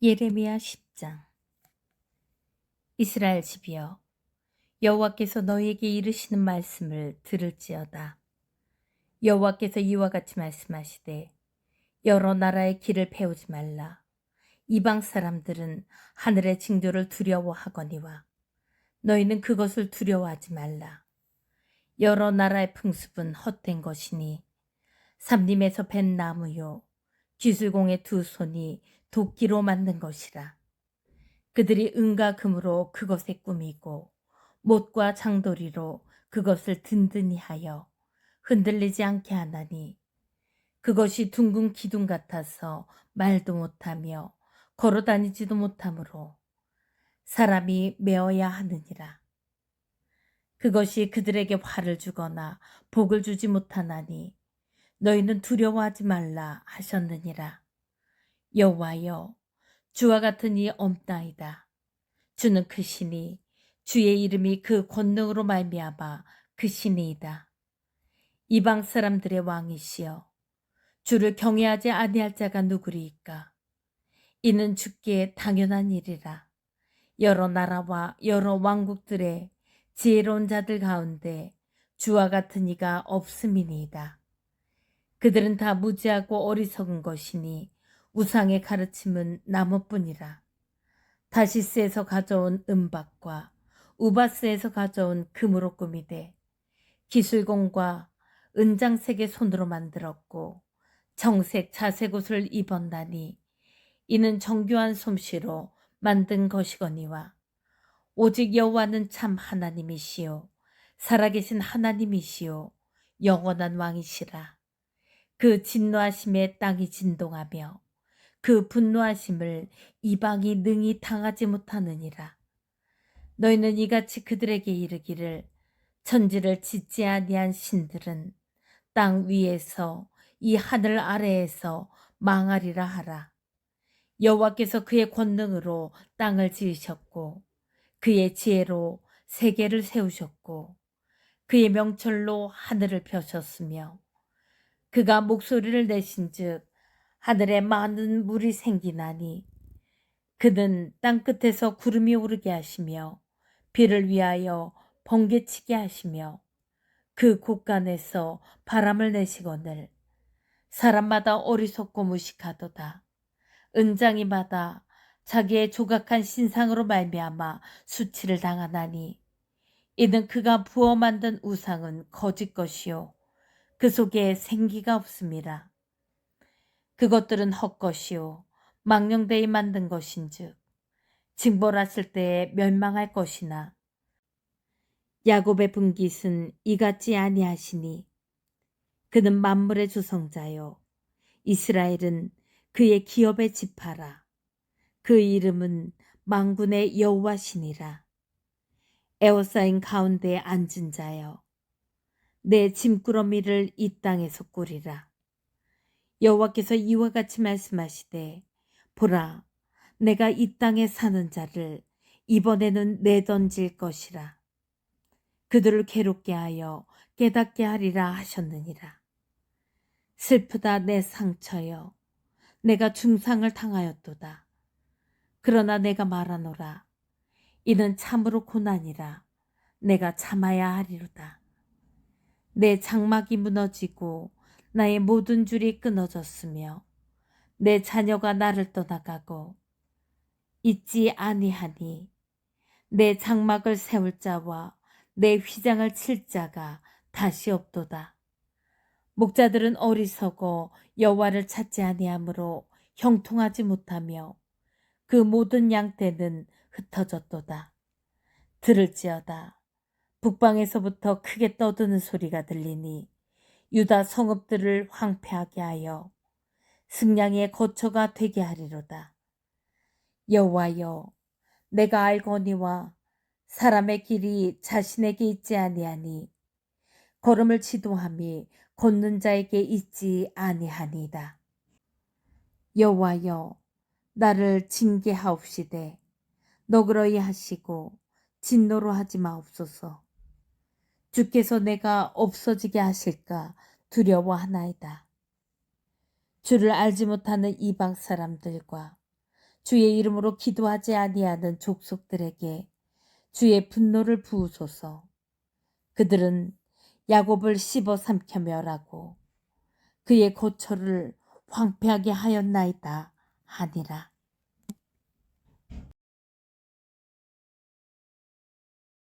예레미야 10장. 이스라엘 집이여 여호와께서 너희에게 이르시는 말씀을 들을지어다. 여호와께서 이와 같이 말씀하시되 여러 나라의 길을 배우지 말라. 이방 사람들은 하늘의 징조를 두려워하거니와 너희는 그것을 두려워하지 말라. 여러 나라의 풍습은 헛된 것이니 삼림에서 벤 나무요 기술공의 두 손이 도끼로 만든 것이라. 그들이 은과 금으로 그것에 꾸미고 못과 장도리로 그것을 든든히 하여 흔들리지 않게 하나니 그것이 둥근 기둥 같아서 말도 못하며 걸어 다니지도 못하므로 사람이 메어야 하느니라. 그것이 그들에게 화를 주거나 복을 주지 못하나니 너희는 두려워하지 말라 하셨느니라. 여호와여 주와 같은 이 없나이다. 주는 그 신이 주의 이름이 그 권능으로 말미암아 그 신이이다. 이방 사람들의 왕이시여 주를 경외하지 아니할 자가 누구리이까 이는 주께 당연한 일이라. 여러 나라와 여러 왕국들의 지혜로운 자들 가운데 주와 같은 이가 없음이니이다. 그들은 다 무지하고 어리석은 것이니 우상의 가르침은 나무뿐이라. 다시스에서 가져온 은박과 우바스에서 가져온 금으로 꾸미되 기술공과 은장색의 손으로 만들었고 정색 자색 옷을 입었나니 이는 정교한 솜씨로 만든 것이거니와 오직 여호와는 참 하나님이시요 살아계신 하나님이시요 영원한 왕이시라 그 진노하심에 땅이 진동하며 그 분노하심을 이방이 능히 당하지 못하느니라. 너희는 이같이 그들에게 이르기를 천지를 짓지 아니한 신들은 땅 위에서 이 하늘 아래에서 망하리라 하라. 여호와께서 그의 권능으로 땅을 지으셨고 그의 지혜로 세계를 세우셨고 그의 명철로 하늘을 펴셨으며 그가 목소리를 내신즉 하늘에 많은 물이 생기나니 그는 땅 끝에서 구름이 오르게 하시며 비를 위하여 번개치게 하시며 그 곳간에서 바람을 내시거늘 사람마다 어리석고 무식하도다 은장이마다 자기의 조각한 신상으로 말미암아 수치를 당하나니 이는 그가 부어 만든 우상은 거짓 것이요 그 속에 생기가 없습니다. 그것들은 헛것이요. 망령되이 만든 것인즉 징벌하실 때에 멸망할 것이나. 야곱의 분깃은 이같지 아니하시니 그는 만물의 주성자요. 이스라엘은 그의 기업의 지파라. 그 이름은 망군의 여호와시니라. 에워싸인 가운데 앉은 자여 내 짐꾸러미를 이 땅에서 꾸리라 여호와께서 이와 같이 말씀하시되 보라 내가 이 땅에 사는 자를 이번에는 내던질 것이라. 그들을 괴롭게 하여 깨닫게 하리라 하셨느니라. 슬프다 내 상처여 내가 중상을 당하였도다. 그러나 내가 말하노라 이는 참으로 고난이라. 내가 참아야 하리로다. 내 장막이 무너지고 나의 모든 줄이 끊어졌으며 내 자녀가 나를 떠나가고 있지 아니하니 내 장막을 세울 자와 내 휘장을 칠 자가 다시 없도다. 목자들은 어리석어 여호와를 찾지 아니하므로 형통하지 못하며 그 모든 양떼는 흩어졌도다. 들을지어다. 북방에서부터 크게 떠드는 소리가 들리니 유다 성읍들을 황폐하게 하여 승량의 거처가 되게 하리로다. 여호와여, 내가 알거니와 사람의 길이 자신에게 있지 아니하니 걸음을 지도함이 걷는 자에게 있지 아니하니이다. 여호와여, 나를 징계하옵시되 너그러이 하시고 진노로 하지 마옵소서. 주께서 내가 없어지게 하실까 두려워하나이다. 주를 알지 못하는 이방 사람들과 주의 이름으로 기도하지 아니하는 족속들에게 주의 분노를 부으소서. 그들은 야곱을 씹어 삼켜 멸하고 그의 거처를 황폐하게 하였나이다 하니라.